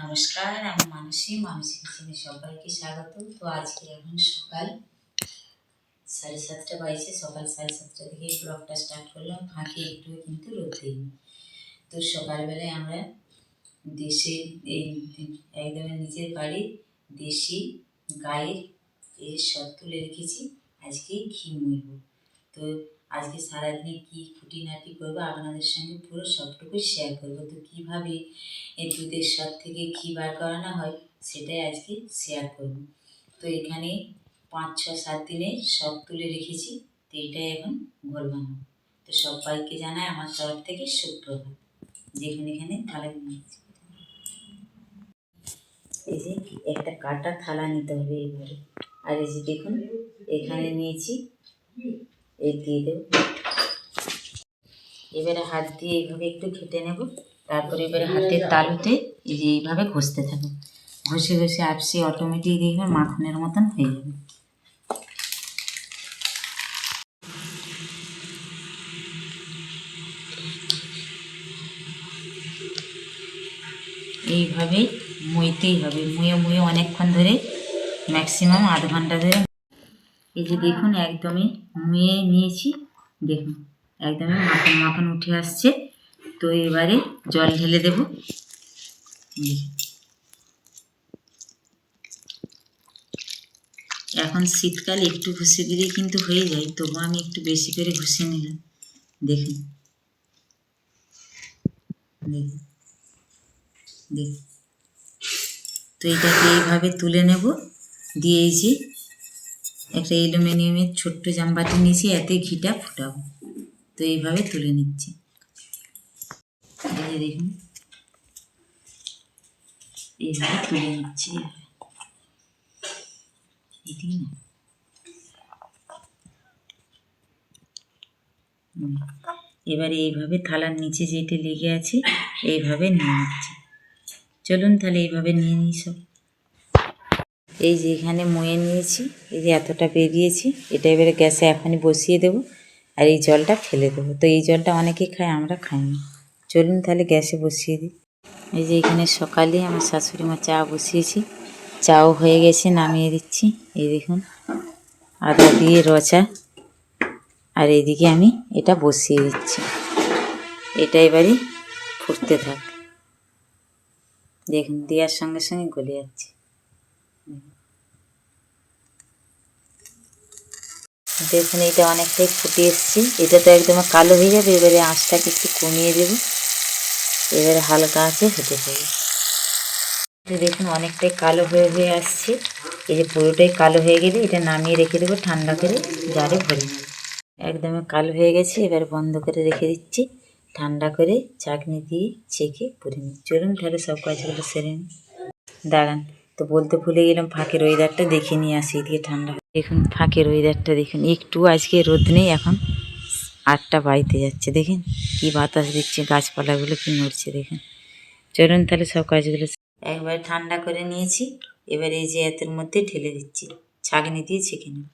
নমস্কার, আমি মানসী মানসী কিচেনে সবাইকে স্বাগত তো আজকে এখন সকাল সাড়ে সাতটা বাজছে সকাল সাড়ে সাতটা থেকে ব্লগটা স্টার্ট করলাম। ফাঁকে একটু কিন্তু রোদ দিইনি। তো সকালবেলায় আমরা দেশের এই একদম নিজের বাড়ির দেশি গায়ের এর সব তুলে রেখেছি। আজকে ঘি মুইব তো আজকে সারাদিনে কী খুঁটিনাটি করব? আপনাদের সঙ্গে পুরো সবটুকুই শেয়ার করব। তো কীভাবে এই দুধের স্বাদ থেকে ঘি বার করানো হয়, সেটাই আজকে শেয়ার করব। তো এখানে পাঁচ, ছ, সাত দিনে সব তুলে রেখেছি, তো এটাই এখন ঘোল বানাবো। তো সবাইকে জানাই আমার তরফ থেকে সুপ্রভাত। যেখানে এখানে থালা নিয়েছি এই যে একটা কাটা থালা নিতে হবে এইবারে আর এই যে দেখুন, এখানে নিয়েছি এই দিয়ে দেবো। এবারে হাত দিয়ে এইভাবে একটু ঘেটে নেব। তারপরে এবারে হাতের তালুতে এই যে এইভাবে ঘষতে থাকব। ঘষে ঘষে আপসি অটোমেটিক দেখবেন মাখনের মতন হয়ে যাবে। এইভাবে মুইতেই হবে। মুয়ে মুয়ে অনেকক্ষণ ধরে ম্যাক্সিমাম আধ ঘণ্টা ধরে। এই যে দেখুন একদমই মুয়ে নিয়েছি। দেখুন একদমই মাখন মাখন উঠে আসছে। তো এবারে জল ঢেলে দেব। এখন শীতকাল একটু ঘষে দিলেই কিন্তু হয়ে যায় তবু আমি একটু বেশি করে ঘষে নিলাম। দেখুন। দেখুন। দেখুন। তো এটাকে এইভাবে তুলে নেব। দিয়ে এই যে একটা অ্যালুমিনিয়ামের ছোট্ট জামবাটি নিয়েছি, এতে ঘিটা ফুটাবো। তো এইভাবে তুলে নিচ্ছি। দেখুন। এইভাবে তুলে নিচ্ছি। এবারে এইভাবে থালার নিচে যেটা লেগে আছে, এইভাবে নিয়ে নিচ্ছি। চলুন তাহলে এইভাবে নিয়ে নিই সব। এই যে এখানে ময়ে নিয়েছি, এই যে এতটা বেরিয়েছি, এটা এবারে গ্যাসে এখনই বসিয়ে দেবো, আর এই জলটা ফেলে দেবো। তো এই জলটা অনেকে খায়, আমরা খাই না। চলুন তাহলে গ্যাসে বসিয়ে দিই। এই যে এখানে সকালে আমার শাশুড়ি মা চা বসিয়েছি, চাও হয়ে গেছে, নামিয়ে দিচ্ছি। এই দেখুন, আদা দিয়ে রচা, আর এদিকে আমি এটা বসিয়ে দিচ্ছি। এটা এবারে ফুটতে থাক। দেখুন, দেওয়ার সঙ্গে সঙ্গে গলে যাচ্ছে। দেখুন এটা অনেকটাই ফুটে এসছে। এটা তো একদম কালো হয়ে যাবে, এবারে আঁচটাকে একটু কমিয়ে দেব। এবারে হালকা আঁচে হতে থাকবে দেখুন, অনেকটাই কালো হয়ে হয়ে আসছে। এই যে পুরোটাই কালো হয়ে গেলে এটা নামিয়ে রেখে দেবো, ঠান্ডা করে জারে ভরে নেব। একদমই কালো হয়ে গেছে, এবার বন্ধ করে রেখে দিচ্ছি। ঠান্ডা করে চাটনি দিয়ে ছেঁকে পুরে নিই চলুন তাহলে সব কাজগুলো সেরে নিই। দাঁড়ান। তো বলতে ভুলে গেলাম ফাঁকের ওয়েদারটা দেখে নিয়ে আসি এদিকে ঠান্ডা। দেখুন ফাঁকের ওয়েদারটা দেখুন একটু আজকে রোদ নেই এখন। আটটা বাড়িতে যাচ্ছে দেখেন কি বাতাস দিচ্ছে গাছপালাগুলো কি নড়ছে দেখেন। চলুন তাহলে সব কাজগুলো একবার ঠান্ডা করে নিয়েছি এবার এই যে এতের মধ্যে ঢেলে দিচ্ছি ছাগনি দিয়ে ছেঁকে নেব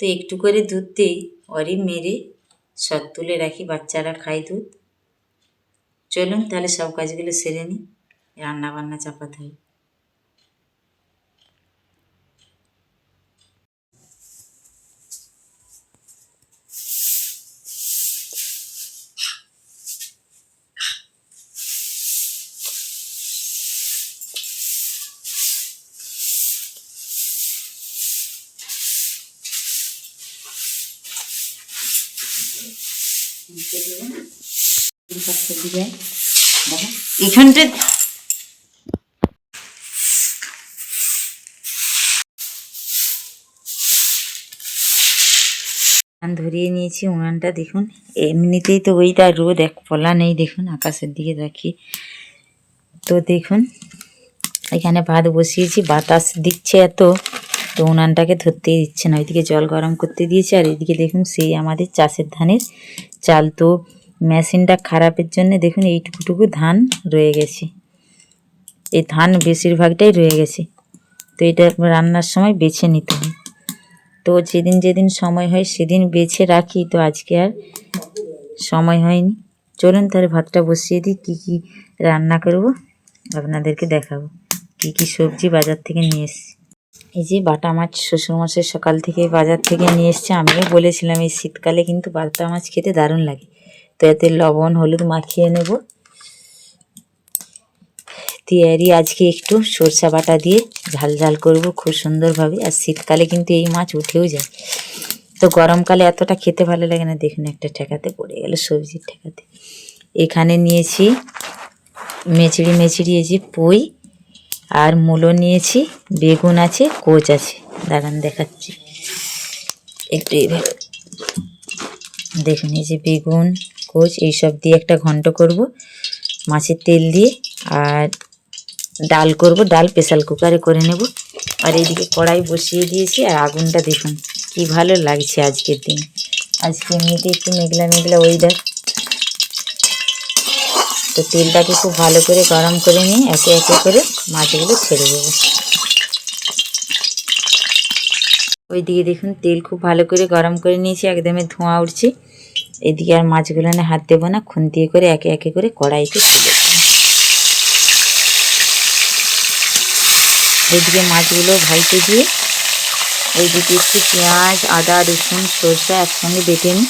তো একটু করে দুধ দিই অরি মেরে সব তুলে রাখি, বাচ্চারা খায় দুধ। চলুন তাহলে সব কাজগুলো সেরে নিই। রান্না বান্না চাপাতে হবে ধরিয়ে নিয়েছি উনানটা, দেখুন। এমনিতেই তো ওইটা রোদ, এক পলা নেই, দেখুন, আকাশের দিকে দেখি। তো দেখুন, এখানে ভাত বসিয়েছি, বাতাস দিচ্ছে এত। তো উনানটাকে ধরতেই দিচ্ছে না, ওইদিকে জল গরম করতে দিয়েছে, আর এদিকে দেখুন সেই আমাদের চাষের ধানের চাল। তো মেশিনটা খারাপের জন্য দেখুন এইটুকুটুকু ধান রয়ে গেছে। এই ধান বেশিরভাগটাই রয়ে গেছে। তো এটা রান্নার সময় বেছে নিতে হয় তো যেদিন যেদিন সময় হয় সেদিন বেছে রাখি, তো আজকে আর সময় হয়নি। চলুন তাহলে ভাতটা বসিয়ে দিই, কী কী রান্না করব, আপনাদেরকে দেখাবো। কী কী সবজি বাজার থেকে নিয়ে এসেছি। এই যে বাটা মাছ শ্বশুরমশাই সকাল থেকে বাজার থেকে নিয়ে এসছে, আমিও বলেছিলাম এই শীতকালে কিন্তু বাটা মাছ খেতে দারুণ লাগে। তো এতে লবণ, হলুদ মাখিয়ে নেব। তিয়ারি আজকে একটু সরষা বাটা দিয়ে ঝাল ঝাল করব খুব সুন্দরভাবে। আর শীতকালে কিন্তু এই মাছ উঠেও যায়। তো গরমকালে এতটা খেতে ভালো লাগে না। দেখুন একটা ঠেকাতে পড়ে গেল সবজির ঠেকাতে। এখানে নিয়েছি মেচড়ি মেচড়ি, এই যে পুঁই। আর মূলো নিয়েছি, বেগুন আছে কোচ আছে। দাঁড়ান দেখাচ্ছি। একটু এইভাবে। দেখুন, এই যে বেগুন কোচ এইসব দিয়ে একটা ঘন্ট করব, মাছের তেল দিয়ে। আর ডাল করব, ডাল প্রেসার কুকারে করে নেব। আর এইদিকে কড়াই বসিয়ে দিয়েছি, আর আগুনটা দেখুন, কি ভালো লাগছে আজকের দিন। আজকে এমনিতে একটু মেঘলা মেঘলা ওয়েদার তো তেলটাকে খুব ভালো করে গরম করে নিয়ে একে একে করে মাছগুলো ছেড়ে দেবো। ওইদিকে দেখুন তেল খুব ভালো করে গরম করে নিয়েছি একদমই ধোঁয়া উঠছে। এদিকে আর মাছগুলো না হাত দেবো না খুন্তিয়ে করে একে একে করে কড়াইতে ওইদিকে মাছগুলো ভাজতে দিয়ে ওইদিকে একটু পেঁয়াজ, আদা, রসুন, সরষা একসঙ্গে বেটে নিই।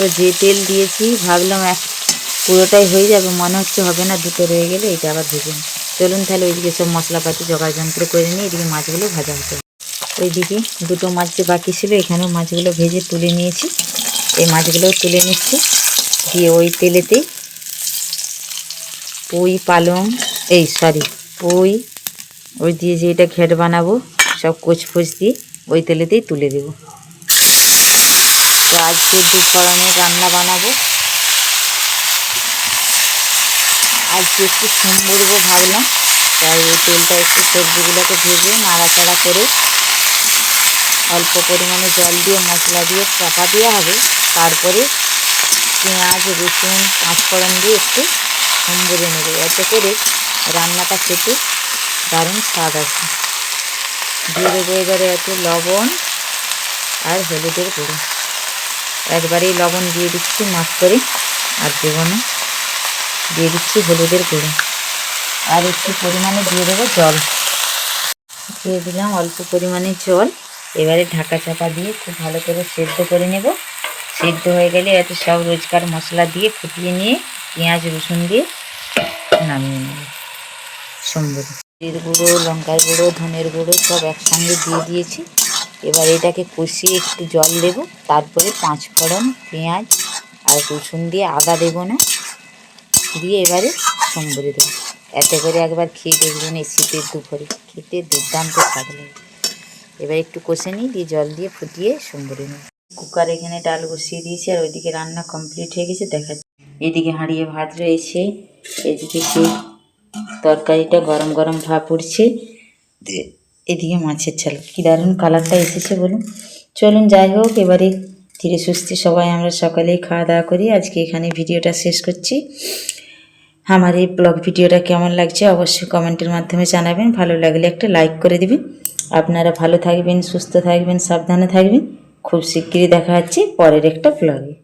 তো যে তেল দিয়েছি, ভাবলাম এক পুরোটাই হয়ে যাবে, মনে হচ্ছে হবে না, দুটো রয়ে গেলে এটা আবার ভেজে চলুন তাহলে ওইদিকে সব মশলাপাতি, জোগাড় যন্ত্র করে নিই এদিকে মাছগুলো ভাজা হতে ওইদিকে দুটো মাছ যে বাকি ছিল, এখানেও মাছগুলো ভেজে তুলে নিয়েছি। এই মাছগুলোও তুলে নিচ্ছি। দিয়ে ওই তেলেতেই পুঁই, পালং, এই সরি পুঁই, ওই দিয়ে যে এটা ঘেট বানাবো, সব কোচফোচ দিয়ে ওই তেলেতেই তুলে দেবো। তো আজকে ফড়নের রান্না বানাবো। আজকে একটু সিম ভাবলাম। তাই ওই তেলটা একটু সবজিগুলোকে ভেজে নাড়াচাড়া করে অল্প পরিমাণে জল দিয়ে, মশলা দিয়ে চাপা দেওয়া হবে। তারপরে পেঁয়াজ, রসুন, পাঁচফোড়ন দিয়ে একটু সিম ভেজে নেব। এতে করে রান্নাটা খেতে দারুণ স্বাদ আছে দিয়ে দেবো এবারে এতে লবণ আর হলুদের গুঁড়ো। একবারেই লবণ দিয়ে দিচ্ছি মাছ করে। আর দেবো দিয়ে দিচ্ছি হলুদের গুঁড়ো। আর একটু পরিমাণে দিয়ে দেবো জল। দিয়ে দিলাম অল্প পরিমাণে জল। এবারে ঢাকা চাপা দিয়ে খুব ভালো করে সেদ্ধ করে নেব। সেদ্ধ হয়ে গেলে এতে সব রোজকার মশলা দিয়ে ফুটিয়ে নিয়ে পেঁয়াজ, রসুন দিয়ে নামিয়ে নেব। জির গুঁড়ো, লঙ্কার গুঁড়ো, ধনের গুঁড়ো সব একসঙ্গে দিয়ে দিয়েছি। এবার এটাকে কষিয়ে একটু জল দেব। তারপরে পাঁচ ফোড়ন পেঁয়াজ আর রসুন দিয়ে আদা দেবো না। দিয়ে এবারে সম্বরে দেবো। এতে করে একবার খেয়ে দেখবেন এই শীতের দুপুরে। খেতে দুর্দান্ত লাগে। এবার একটু কষে নিই, দিয়ে জল দিয়ে ফুটিয়ে সম্বরে নিই কুকার এখানে ডাল বসিয়ে দিয়েছি আর ওইদিকে রান্না কমপ্লিট হয়ে গেছে দেখা এদিকে হাঁড়িয়ে ভাত রয়েছে, এদিকে সেই তরকারিটা গরম গরম ভাপ উঠছে। এদিকে মাছের ঝাল। কী দারুণ কালারটা এসেছে বলুন। চলুন, যাই হোক, এবারে ধীরে সুস্থে সবাই আমরা সকালেই খাওয়া দাওয়া করি। আজকে এখানে ভিডিওটা শেষ করছি। আমার এই ব্লগ ভিডিওটা কেমন লাগছে অবশ্যই কমেন্টের মাধ্যমে জানাবেন। ভালো লাগলে একটা লাইক করে দেবেন। আপনারা ভালো থাকবেন, সুস্থ থাকবেন, সাবধানে থাকবেন। খুব শিগগিরই দেখা হচ্ছে পরের একটা ব্লগে